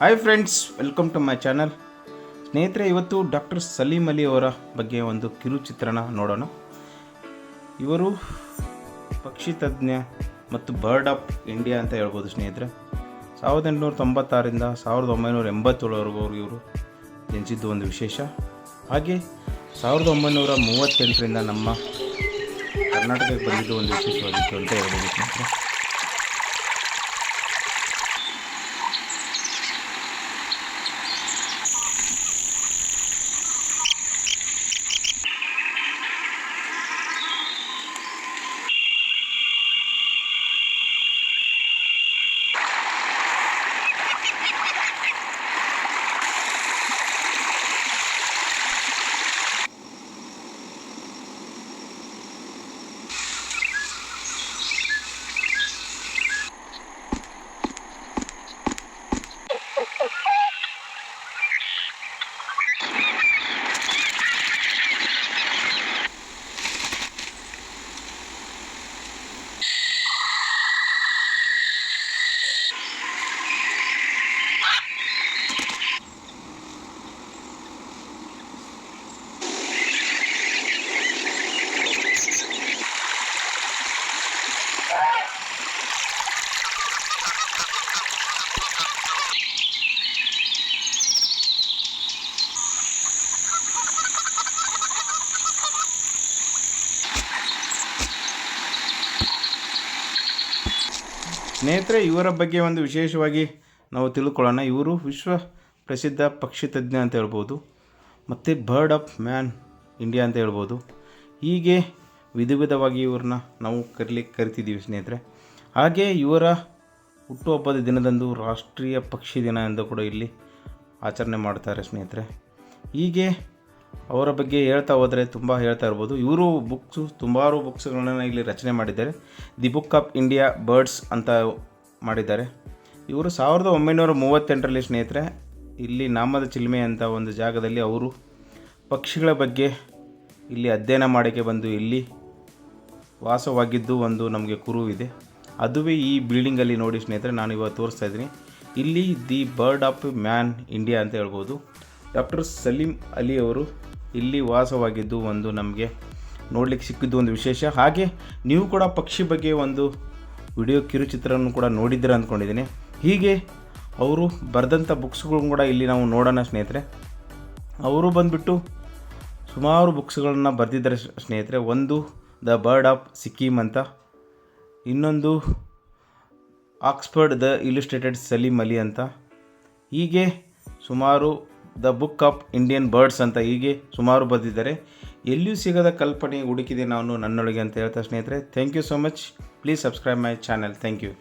Hi friends welcome to my channel ಸ್ನೇಹಿತರೆ, ಇವತ್ತು doctor Salim Ali ಅವರ ಬಗ್ಗೆ ಒಂದು ಕಿರು ಚಿತ್ರಣ ನೋಡೋಣ. ಇವರು ಪಕ್ಷಿ ತಜ್ಞ ಮತ್ತು ಬರ್ಡ್ ಆಫ್ ಇಂಡಿಯಾ ಅಂತ ಹೇಳ್ಬೋದು ಸ್ನೇಹಿತರೆ. ಸಾವಿರದ ಎಂಟುನೂರ ತೊಂಬತ್ತಾರರಿಂದ ಸಾವಿರದ ಒಂಬೈನೂರ ಎಂಬತ್ತೇಳವರೆಗೂ ಇವರು ಜನಿಸಿದ್ದು ಒಂದು ವಿಶೇಷ. ಹಾಗೆ ಸಾವಿರದ ಒಂಬೈನೂರ ಮೂವತ್ತೆಂಟರಿಂದ ನಮ್ಮ ಕರ್ನಾಟಕಕ್ಕೆ ಬಂದಿದ್ದು ಒಂದು ವಿಶೇಷವಾಗಿತ್ತು ಅಂತ ಹೇಳ್ಬೋದು ಸ್ನೇಹಿತರೆ. ಸ್ನೇಹಿತರೆ, ಇವರ ಬಗ್ಗೆ ಒಂದು ವಿಶೇಷವಾಗಿ ನಾವು ತಿಳ್ಕೊಳ್ಳೋಣ. ಇವರು ವಿಶ್ವ ಪ್ರಸಿದ್ಧ ಪಕ್ಷಿ ತಜ್ಞ ಅಂತ ಹೇಳ್ಬೋದು, ಮತ್ತು ಬರ್ಡ್ ಆಫ್ ಮ್ಯಾನ್ ಇಂಡಿಯಾ ಅಂತ ಹೇಳ್ಬೋದು. ಹೀಗೆ ವಿಧ ವಿಧವಾಗಿ ಇವ್ರನ್ನ ನಾವು ಕರಿಲಿಕ್ಕೆ ಕರಿತಿದ್ದೀವಿ ಸ್ನೇಹಿತರೆ. ಹಾಗೆ ಇವರ ಹುಟ್ಟುಹಬ್ಬದ ದಿನದಂದು ರಾಷ್ಟ್ರೀಯ ಪಕ್ಷಿ ದಿನ ಎಂದು ಕೂಡ ಇಲ್ಲಿ ಆಚರಣೆ ಮಾಡ್ತಾರೆ ಸ್ನೇಹಿತರೆ. ಹೀಗೆ ಅವರ ಬಗ್ಗೆ ಹೇಳ್ತಾ ಹೋದರೆ ತುಂಬ ಹೇಳ್ತಾ ಇರ್ಬೋದು. ಇವರು ಬುಕ್ಸು ತುಂಬಾರು ಬುಕ್ಸ್ಗಳನ್ನು ಇಲ್ಲಿ ರಚನೆ ಮಾಡಿದ್ದಾರೆ. The book of India birds ಅಂತ ಮಾಡಿದ್ದಾರೆ. ಇವರು ಸಾವಿರದ ಒಂಬೈನೂರ ಮೂವತ್ತೆಂಟರಲ್ಲಿ ಸ್ನೇಹಿತರೆ, ಇಲ್ಲಿ ನಾಮದ ಚಿಲ್ಮೆ ಅಂತ ಒಂದು ಜಾಗದಲ್ಲಿ ಅವರು ಪಕ್ಷಿಗಳ ಬಗ್ಗೆ ಇಲ್ಲಿ ಅಧ್ಯಯನ ಮಾಡೋಕ್ಕೆ ಬಂದು ಇಲ್ಲಿ ವಾಸವಾಗಿದ್ದು ಒಂದು ನಮಗೆ ಕುರುವಿದೆ ಅದುವೇ ಈ ಬಿಲ್ಡಿಂಗಲ್ಲಿ ನೋಡಿ ಸ್ನೇಹಿತರೆ ನಾನು ಇವಾಗ ತೋರಿಸ್ತಾ ಇದ್ದೀನಿ. ಇಲ್ಲಿ the bird of man India ಅಂತ ಹೇಳ್ಬೋದು. ಡಾಕ್ಟರ್ ಸಲೀಂ ಅಲಿ ಅವರು ಇಲ್ಲಿ ವಾಸವಾಗಿದ್ದು ಒಂದು ನಮಗೆ ನೋಡಲಿಕ್ಕೆ ಸಿಕ್ಕಿದ್ದು ಒಂದು ವಿಶೇಷ. ಹಾಗೆ ನೀವು ಕೂಡ ಪಕ್ಷಿ ಬಗ್ಗೆ ಒಂದು ವಿಡಿಯೋ ಕಿರುಚಿತ್ರವನ್ನು ಕೂಡ ನೋಡಿದ್ದೀರ ಅಂದ್ಕೊಂಡಿದ್ದೀನಿ. ಹೀಗೆ ಅವರು ಬರೆದಂಥ ಬುಕ್ಸ್ಗಳನ್ನು ಕೂಡ ಇಲ್ಲಿ ನಾವು ನೋಡೋಣ ಸ್ನೇಹಿತರೆ. ಅವರು ಬಂದುಬಿಟ್ಟು ಸುಮಾರು ಬುಕ್ಸ್ಗಳನ್ನು ಬರೆದಿದ್ದಾರೆ ಸ್ನೇಹಿತರೆ. ಒಂದು ದ ಬರ್ಡ್ ಆಫ್ ಸಿಕ್ಕಿಮ್ ಅಂತ, ಇನ್ನೊಂದು Oxford the illustrated Salim Ali ಅಂತ. ಹೀಗೆ ಸುಮಾರು the book of Indian birds ಅಂತ ಹೀಗೆ ಸುಮಾರು ಬರೆದಿದ್ದಾರೆ. ಎಲ್ಲಿಯೂ ಸಿಗದ ಕಲ್ಪನೆ ಹುಡುಕಿದೆ ನಾನು ನನ್ನೊಳಗೆ ಅಂತ ಹೇಳ್ತಾ ಸ್ನೇಹಿತರೆ. Thank you so much. Please subscribe my channel. Thank you.